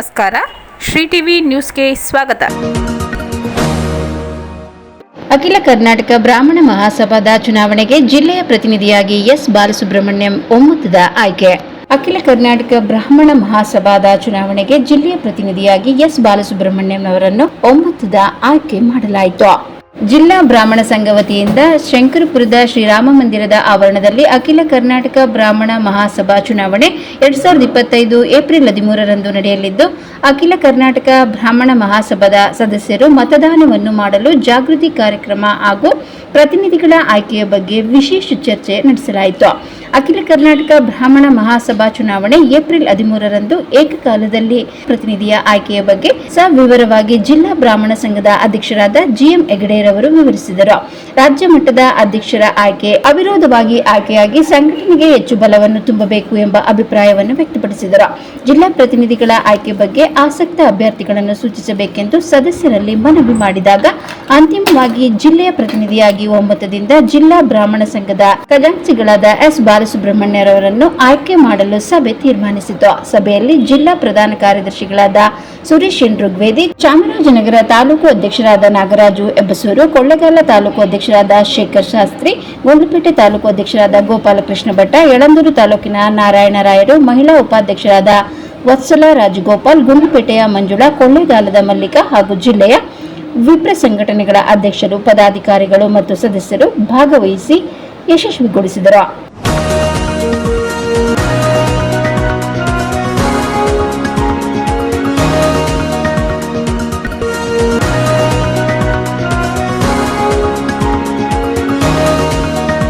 ನಮಸ್ಕಾರ. ಶ್ರೀ ಟಿವಿ ನ್ಯೂಸ್ಗೆ ಸ್ವಾಗತ. ಅಖಿಲ ಕರ್ನಾಟಕ ಬ್ರಾಹ್ಮಣ ಮಹಾಸಭಾದ ಚುನಾವಣೆಗೆ ಜಿಲ್ಲೆಯ ಪ್ರತಿನಿಧಿಯಾಗಿ ಎಸ್ ಬಾಲಸುಬ್ರಹ್ಮಣ್ಯಂ ಒಮ್ಮತದ ಆಯ್ಕೆ. ಅಖಿಲ ಕರ್ನಾಟಕ ಬ್ರಾಹ್ಮಣ ಮಹಾಸಭಾದ ಚುನಾವಣೆಗೆ ಜಿಲ್ಲೆಯ ಪ್ರತಿನಿಧಿಯಾಗಿ ಎಸ್ ಬಾಲಸುಬ್ರಹ್ಮಣ್ಯಂ ಅವರನ್ನು ಒಮ್ಮತದ ಆಯ್ಕೆ ಮಾಡಲಾಯಿತು. ಜಿಲ್ಲಾ ಬ್ರಾಹ್ಮಣ ಸಂಘ ವತಿಯಿಂದ ಶಂಕರಪುರದ ಶ್ರೀರಾಮ ಮಂದಿರದ ಆವರಣದಲ್ಲಿ ಅಖಿಲ ಕರ್ನಾಟಕ ಬ್ರಾಹ್ಮಣ ಮಹಾಸಭಾ ಚುನಾವಣೆ ಎರಡ್ ಸಾವಿರದ ಇಪ್ಪತ್ತೈದು ಏಪ್ರಿಲ್ ಹದಿಮೂರರಂದು ನಡೆಯಲಿದ್ದು, ಅಖಿಲ ಕರ್ನಾಟಕ ಬ್ರಾಹ್ಮಣ ಮಹಾಸಭಾದ ಸದಸ್ಯರು ಮತದಾನವನ್ನು ಮಾಡಲು ಜಾಗೃತಿ ಕಾರ್ಯಕ್ರಮ ಹಾಗೂ ಪ್ರತಿನಿಧಿಗಳ ಆಯ್ಕೆಯ ಬಗ್ಗೆ ವಿಶೇಷ ಚರ್ಚೆ ನಡೆಸಲಾಯಿತು. ಅಖಿಲ ಕರ್ನಾಟಕ ಬ್ರಾಹ್ಮಣ ಮಹಾಸಭಾ ಚುನಾವಣೆ ಏಪ್ರಿಲ್ ಹದಿಮೂರರಂದು ಏಕಕಾಲದಲ್ಲಿ ಪ್ರತಿನಿಧಿಯ ಆಯ್ಕೆಯ ಬಗ್ಗೆ ಸವಿವರವಾಗಿ ಜಿಲ್ಲಾ ಬ್ರಾಹ್ಮಣ ಸಂಘದ ಅಧ್ಯಕ್ಷರಾದ ಜಿಎಂ ಹೆಗಡೆರವರು ವಿವರಿಸಿದರು. ರಾಜ್ಯ ಮಟ್ಟದ ಅಧ್ಯಕ್ಷರ ಆಯ್ಕೆ ಅವಿರೋಧವಾಗಿ ಆಯ್ಕೆಯಾಗಿ ಸಂಘಟನೆಗೆ ಹೆಚ್ಚು ಬಲವನ್ನು ತುಂಬಬೇಕು ಎಂಬ ಅಭಿಪ್ರಾಯವನ್ನು ವ್ಯಕ್ತಪಡಿಸಿದರು. ಜಿಲ್ಲಾ ಪ್ರತಿನಿಧಿಗಳ ಆಯ್ಕೆ ಬಗ್ಗೆ ಆಸಕ್ತ ಅಭ್ಯರ್ಥಿಗಳನ್ನು ಸೂಚಿಸಬೇಕೆಂದು ಸದಸ್ಯರಲ್ಲಿ ಮನವಿ ಮಾಡಿದಾಗ ಅಂತಿಮವಾಗಿ ಜಿಲ್ಲೆಯ ಪ್ರತಿನಿಧಿಯಾಗಿ ಒಮ್ಮತದಿಂದ ಜಿಲ್ಲಾ ಬ್ರಾಹ್ಮಣ ಸಂಘದ ಖಜಾಂಚಿಗಳಾದ ಎಸ್. ಬಾಲಸುಬ್ರಹ್ಮಣ್ಯರವರನ್ನು ಆಯ್ಕೆ ಮಾಡಲು ಸಭೆ ತೀರ್ಮಾನಿಸಿತು. ಸಭೆಯಲ್ಲಿ ಜಿಲ್ಲಾ ಪ್ರಧಾನ ಕಾರ್ಯದರ್ಶಿಗಳಾದ ಸುರೇಶ್ ಎನ್ ಋಗ್ವೇದಿ, ಚಾಮರಾಜನಗರ ತಾಲೂಕು ಅಧ್ಯಕ್ಷರಾದ ನಾಗರಾಜು ಎಬ್ಬಸೂರು, ಕೊಳ್ಳೇಗಾಲ ತಾಲೂಕು ಅಧ್ಯಕ್ಷರಾದ ಶೇಖರ್ ಶಾಸ್ತ್ರಿ ಗುಂಡ್ಲುಪೇಟೆ ತಾಲೂಕು ಅಧ್ಯಕ್ಷರಾದ ಗೋಪಾಲಕೃಷ್ಣ ಭಟ್ಟ ಯಳಂದೂರು ತಾಲೂಕಿನ ನಾರಾಯಣರಾಯರು ಮಹಿಳಾ ಉಪಾಧ್ಯಕ್ಷರಾದ ವತ್ಸಲ ರಾಜಗೋಪಾಲ್ ಗುಂಡ್ಲುಪೇಟೆಯ ಮಂಜುಳಾ, ಕೊಳ್ಳೇಗಾಲದ ಮಲ್ಲಿಕ ಹಾಗೂ ಜಿಲ್ಲೆಯ ವಿಪ್ರ ಸಂಘಟನೆಗಳ ಅಧ್ಯಕ್ಷರು, ಪದಾಧಿಕಾರಿಗಳು ಮತ್ತು ಸದಸ್ಯರು ಭಾಗವಹಿಸಿ ಯಶಸ್ವಿಗೊಳಿಸಿದರು.